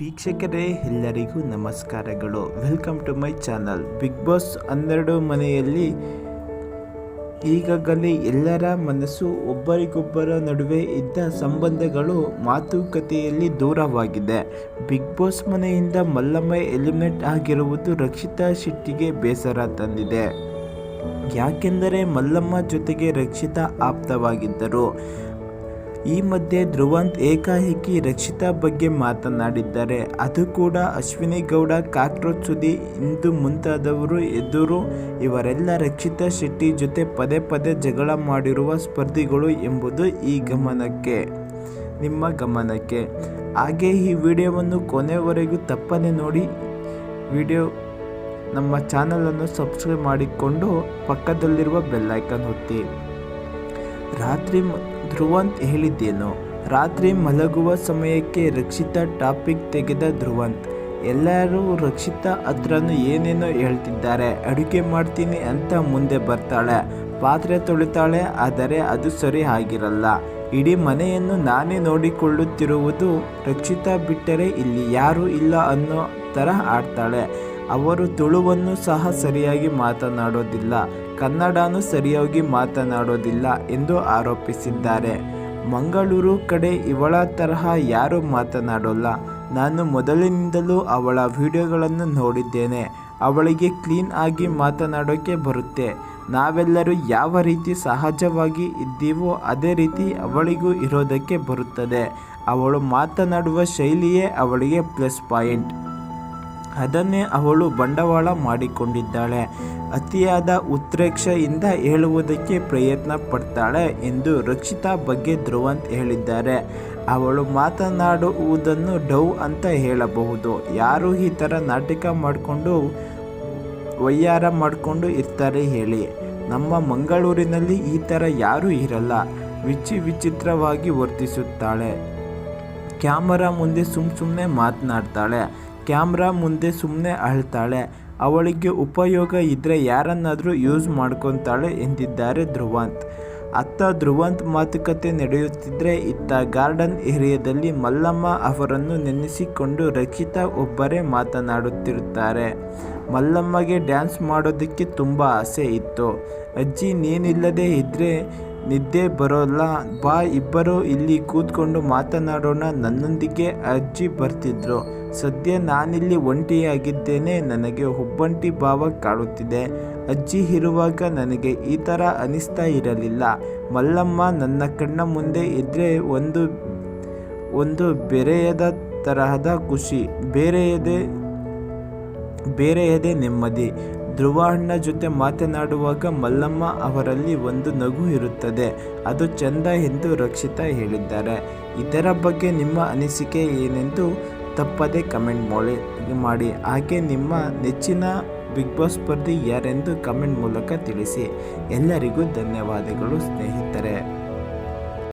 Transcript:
ವೀಕ್ಷಕರೇ, ಎಲ್ಲರಿಗೂ ನಮಸ್ಕಾರಗಳು. Welcome to my channel Bigg Boss ಹನ್ನೆರಡು ಮನೆಯಲ್ಲಿ ಈಗಾಗಲೇ ಎಲ್ಲರ ಮನಸ್ಸು ಒಬ್ಬರಿಗೊಬ್ಬರ ನಡುವೆ ಇದ್ದ ಸಂಬಂಧಗಳು ಮಾತುಕತೆಯಲ್ಲಿ ದೂರವಾಗಿದೆ. ಬಿಗ್ ಬಾಸ್ ಮನೆಯಿಂದ ಮಲ್ಲಮ್ಮ ಎಲಿಮಿನೇಟ್ ಆಗಿರುವುದು ರಕ್ಷಿತಾ ಶೆಟ್ಟಿಗೆ ಬೇಸರ ತಂದಿದೆ. ಯಾಕೆಂದರೆ ಮಲ್ಲಮ್ಮ ಜೊತೆಗೆ ರಕ್ಷಿತಾ ಆಪ್ತವಾಗಿದ್ದರು. ಈ ಮಧ್ಯೆ ಧ್ರುವಂತ್ ಏಕಾಏಕಿ ರಕ್ಷಿತಾ ಬಗ್ಗೆ ಮಾತನಾಡಿದ್ದಾರೆ. ಅದು ಕೂಡ ಅಶ್ವಿನಿ ಗೌಡ ಕಾಕ್ರೋಚ್ ಸುದಿ, ಇಂದು ಮುಂತಾದವರು ಎದುರು ಇವರೆಲ್ಲ ರಕ್ಷಿತಾ ಶೆಟ್ಟಿ ಜೊತೆ ಪದೇ ಪದೇ ಜಗಳ ಮಾಡಿರುವ ಸ್ಪರ್ಧಿಗಳು ಎಂಬುದು ಈ ಗಮನಕ್ಕೆ, ನಿಮ್ಮ ಗಮನಕ್ಕೆ. ಹಾಗೆ ಈ ವಿಡಿಯೋವನ್ನು ಕೊನೆವರೆಗೂ ತಪ್ಪದೆ ನೋಡಿ. ವಿಡಿಯೋ ನಮ್ಮ ಚಾನಲನ್ನು ಸಬ್ಸ್ಕ್ರೈಬ್ ಮಾಡಿಕೊಂಡು ಪಕ್ಕದಲ್ಲಿರುವ ಬೆಲ್ಲೈಕನ್ ಒತ್ತಿ. ರಾತ್ರಿ ಧ್ರುವ ಧ್ರುವಂತ್ ಹೇಳಿದ್ದೇನು, ರಾತ್ರಿ ಮಲಗುವ ಸಮಯಕ್ಕೆ ರಕ್ಷಿತ ಟಾಪಿಕ್ ತೆಗೆದ ಧ್ರುವಂತ್, ಎಲ್ಲರೂ ರಕ್ಷಿತ ಹತ್ರನು ಏನೇನೋ ಹೇಳ್ತಿದ್ದಾರೆ, ಅಡುಗೆ ಮಾಡ್ತೀನಿ ಅಂತ ಮುಂದೆ ಬರ್ತಾಳೆ, ಪಾತ್ರೆ ತೊಳಿತಾಳೆ, ಆದರೆ ಅದು ಸರಿ ಆಗಿರಲ್ಲ, ಇಡೀ ಮನೆಯನ್ನು ನಾನೇ ನೋಡಿಕೊಳ್ಳುತ್ತಿರುವುದು ರಕ್ಷಿತ ಬಿಟ್ಟರೆ ಇಲ್ಲಿ ಯಾರೂ ಇಲ್ಲ ಅನ್ನೋ ಥರ ಆಡ್ತಾಳೆ, ಅವರು ತುಳುವನ್ನು ಸಹ ಸರಿಯಾಗಿ ಮಾತನಾಡೋದಿಲ್ಲ ಕನ್ನಡನೂ ಸರಿಯಾಗಿ ಮಾತನಾಡೋದಿಲ್ಲ ಎಂದು ಆರೋಪಿಸಿದ್ದಾರೆ. ಮಂಗಳೂರು ಕಡೆ ಇವಳ ತರಹ ಯಾರೂ ಮಾತನಾಡೋಲ್ಲ. ನಾನು ಮೊದಲಿನಿಂದಲೂ ಅವಳ ವಿಡಿಯೋಗಳನ್ನು ನೋಡಿದ್ದೇನೆ. ಅವಳಿಗೆ ಕ್ಲೀನ್ ಆಗಿ ಮಾತನಾಡೋಕ್ಕೆ ಬರುತ್ತೆ. ನಾವೆಲ್ಲರೂ ಯಾವ ರೀತಿ ಸಹಜವಾಗಿ ಇದ್ದೀವೋ ಅದೇ ರೀತಿ ಅವಳಿಗೂ ಇರೋದಕ್ಕೆ ಬರುತ್ತದೆ. ಅವಳು ಮಾತನಾಡುವ ಶೈಲಿಯೇ ಅವಳಿಗೆ ಪ್ಲಸ್ ಪಾಯಿಂಟ್. ಅದನ್ನೇ ಅವಳು ಬಂಡವಾಳ ಮಾಡಿಕೊಂಡಿದ್ದಾಳೆ. ಅತಿಯಾದ ಉತ್ಪ್ರೇಕ್ಷೆಯಿಂದ ಹೇಳುವುದಕ್ಕೆ ಪ್ರಯತ್ನ ಪಡ್ತಾಳೆ ಎಂದು ರಕ್ಷಿತಾ ಬಗ್ಗೆ ಧ್ರುವಂತ್ ಹೇಳಿದ್ದಾರೆ. ಅವಳು ಮಾತನಾಡುವುದನ್ನು ಡೌ ಅಂತ ಹೇಳಬಹುದು. ಯಾರು ಈ ಥರ ನಾಟಕ ಮಾಡಿಕೊಂಡು, ವಯ್ಯಾರ ಮಾಡಿಕೊಂಡು ಇರ್ತಾರೆ ಹೇಳಿ. ನಮ್ಮ ಮಂಗಳೂರಿನಲ್ಲಿ ಈ ಥರ ಯಾರೂ ಇರಲ್ಲ. ವಿಚಿ ವಿಚಿತ್ರವಾಗಿ ವರ್ತಿಸುತ್ತಾಳೆ. ಕ್ಯಾಮರಾ ಮುಂದೆ ಸುಮ್ಮ ಸುಮ್ಮನೆ ಮಾತನಾಡ್ತಾಳೆ. ಕ್ಯಾಮ್ರಾ ಮುಂದೆ ಸುಮ್ಮನೆ ಅಳ್ತಾಳೆ. ಅವಳಿಗೆ ಉಪಯೋಗ ಇದ್ದರೆ ಯಾರನ್ನಾದರೂ ಯೂಸ್ ಮಾಡ್ಕೊತಾಳೆ ಎಂದಿದ್ದಾರೆ ಧ್ರುವಂತ್. ಅತ್ತ ಧ್ರುವಂತ್ ಮಾತುಕತೆ ನಡೆಯುತ್ತಿದ್ದರೆ ಇತ್ತ ಗಾರ್ಡನ್ ಏರಿಯಾದಲ್ಲಿ ಮಲ್ಲಮ್ಮ ಅವರನ್ನು ನೆನೆಸಿಕೊಂಡು ರಕ್ಷಿತಾ ಒಬ್ಬರೇ ಮಾತನಾಡುತ್ತಿರುತ್ತಾರೆ. ಮಲ್ಲಮ್ಮಗೆ ಡ್ಯಾನ್ಸ್ ಮಾಡೋದಕ್ಕೆ ತುಂಬ ಆಸೆ ಇತ್ತು. ಅಜ್ಜಿ, ನೀನಿಲ್ಲದೆ ಇದ್ದರೆ ನಿದ್ದೆ ಬರೋಲ್ಲ. ಬಾ, ಇಬ್ಬರು ಇಲ್ಲಿ ಕೂತ್ಕೊಂಡು ಮಾತನಾಡೋಣ. ನನ್ನೊಂದಿಗೆ ಅಜ್ಜಿ ಬರ್ತಿದ್ರು. ಸದ್ಯ ನಾನಿಲ್ಲಿ ಒಂಟಿಯಾಗಿದ್ದೇನೆ, ನನಗೆ ಒಬ್ಬಂಟಿ ಭಾವ ಕಾಡುತ್ತಿದೆ. ಅಜ್ಜಿ ಇರುವಾಗ ನನಗೆ ಈ ಥರ ಅನಿಸ್ತಾ ಇರಲಿಲ್ಲ. ಮಲ್ಲಮ್ಮ ನನ್ನ ಕಣ್ಣ ಮುಂದೆ ಇದ್ದರೆ ಒಂದು ಒಂದು ಬೆರೆಯದ ತರಹದ ಖುಷಿ. ಬೇರೆಯದೆ, ಬೇರೆಯದೇ ನೆಮ್ಮದಿ. ಧ್ರುವ ಅಣ್ಣ ಜೊತೆ ಮಾತನಾಡುವಾಗ ಮಲ್ಲಮ್ಮ ಅವರಲ್ಲಿ ಒಂದು ನಗು ಇರುತ್ತದೆ. ಅದು ಚಂದ ಎಂದು ರಕ್ಷಿತಾ ಹೇಳಿದ್ದಾರೆ. ಇದರ ಬಗ್ಗೆ ನಿಮ್ಮ ಅನಿಸಿಕೆ ಏನೆಂದು ತಪ್ಪದೆ ಕಮೆಂಟ್ ಮಾಡಿ ಮಾಡಿ. ಹಾಗೆ ನಿಮ್ಮ ನೆಚ್ಚಿನ ಬಿಗ್ ಬಾಸ್ ಸ್ಪರ್ಧಿ ಯಾರೆಂದು ಕಮೆಂಟ್ ಮೂಲಕ ತಿಳಿಸಿ. ಎಲ್ಲರಿಗೂ ಧನ್ಯವಾದಗಳು, ಸ್ನೇಹಿತರೆ.